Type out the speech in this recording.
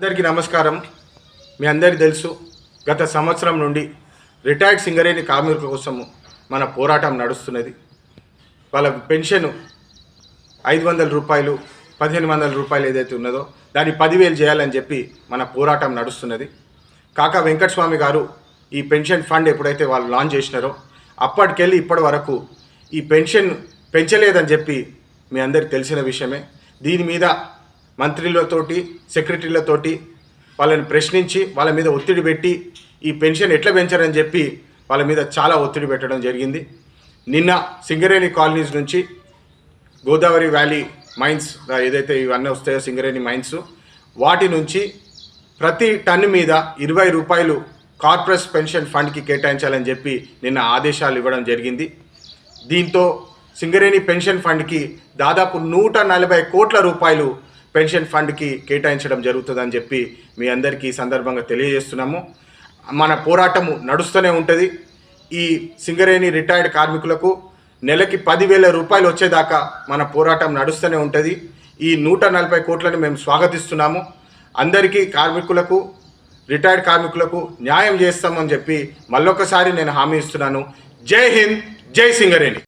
అందరికీ నమస్కారం. మీ అందరికీ తెలుసు గత సంవత్సరం నుండి రిటైర్డ్ సింగరేణి కార్మికుల కోసము మన పోరాటం నడుస్తున్నది. వాళ్ళ పెన్షన్ ఐదు వందల రూపాయలు పదిహేను వందల రూపాయలు ఏదైతే ఉన్నదో దాన్ని పదివేలు చేయాలని చెప్పి మన పోరాటం నడుస్తున్నది. కాకా వెంకటస్వామి గారు ఈ పెన్షన్ ఫండ్ ఎప్పుడైతే వాళ్ళు లాంచ్ చేసినారో అప్పటికెళ్ళి ఇప్పటి వరకు ఈ పెన్షన్ పెంచలేదని చెప్పి మీ అందరికి తెలిసిన విషయమే. దీని మీద మంత్రులతోటి సెక్రటరీలతోటి వాళ్ళని ప్రశ్నించి వాళ్ళ మీద ఒత్తిడి పెట్టి ఈ పెన్షన్ ఎట్లా పెంచారని చెప్పి వాళ్ళ మీద చాలా ఒత్తిడి పెట్టడం జరిగింది. నిన్న సింగరేణి కాలనీస్ నుంచి గోదావరి వ్యాలీ మైన్స్ ఏదైతే ఇవన్నీ వస్తాయో సింగరేణి మైన్స్ వాటి నుంచి ప్రతి టన్ మీద ఇరవై రూపాయలు కార్పొరేట్ పెన్షన్ ఫండ్కి కేటాయించాలని చెప్పి నిన్న ఆదేశాలు ఇవ్వడం జరిగింది. దీంతో సింగరేణి పెన్షన్ ఫండ్కి దాదాపు నూట నలభై కోట్ల రూపాయలు పెన్షన్ ఫండ్కి కేటాయించడం జరుగుతుందని చెప్పి మీ అందరికీ ఈ సందర్భంగా తెలియజేస్తున్నాము. మన పోరాటము నడుస్తూనే ఉంటుంది. ఈ సింగరేణి రిటైర్డ్ కార్మికులకు నెలకి పదివేల రూపాయలు వచ్చేదాకా మన పోరాటం నడుస్తూనే ఉంటుంది. ఈ నూట నలభై కోట్లను మేము స్వాగతిస్తున్నాము. అందరికీ కార్మికులకు రిటైర్డ్ కార్మికులకు న్యాయం చేస్తామని చెప్పి మళ్ళొకసారి నేను హామీ ఇస్తున్నాను. జై హింద్ జై సింగరేణి.